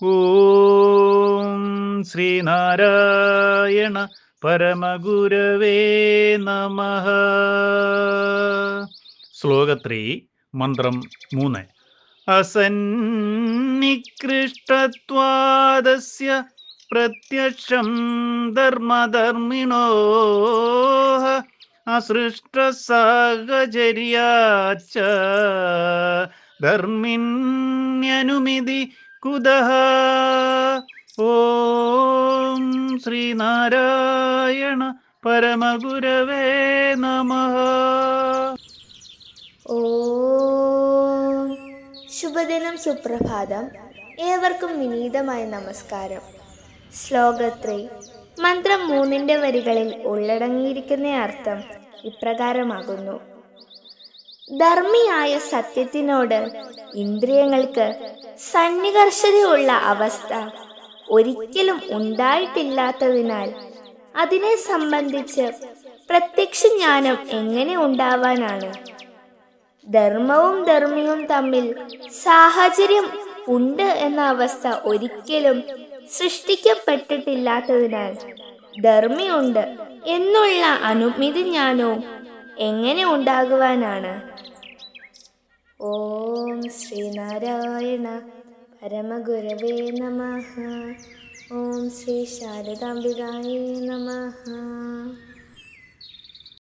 ഓം ശ്രീനാരായണ പരമഗുരവേ നമ. ശ്ലോകത്രീ മന്ത്രം മൂന്ന്. അസന്നികൃഷ്ടത്വാദസ്യ പ്രത്യക്ഷം ധർമ്മധർമ്മിണോ അസൃഷ്ടസാഹചര്യാച്ച ധർമ്മിണ്യനുമിതി കുതഃ ഓം ശ്രീനാരായണ പരമഗുരവേ നമ. ശുഭദിനം സുപ്രഭാതം. ഏവർക്കും വിനീതമായ നമസ്കാരം. ശ്ലോകത്രി മന്ത്രം മൂന്നിന്റെ വരികളിൽ ഉള്ളടങ്ങിയിരിക്കുന്ന അർത്ഥം ഇപ്രകാരമാകുന്നു. ധർമ്മിയായ സത്യത്തിനോട് ഇന്ദ്രിയങ്ങൾക്ക് സന്നികർഷതയുള്ള അവസ്ഥ ഒരിക്കലും ഉണ്ടായിട്ടില്ലാത്തതിനാൽ അതിനെ സംബന്ധിച്ച് പ്രത്യക്ഷ ജ്ഞാനം എങ്ങനെ ഉണ്ടാവാനാണ്? ധർമ്മവും ധർമ്മിയും തമ്മിൽ സാഹചര്യം ഉണ്ട് എന്ന അവസ്ഥ ഒരിക്കലും സൃഷ്ടിക്കപ്പെട്ടിട്ടില്ലാത്തതിനാൽ ധർമ്മിയുണ്ട് എന്നുള്ള അനുമിതി ജ്ഞാനവും എങ്ങനെ ഉണ്ടാകുവാനാണ്? ഓം ശ്രീനാരായണ പരമഗുരവേ നമ. ഓം ശ്രീ ശാരദാംബികായേ നമ.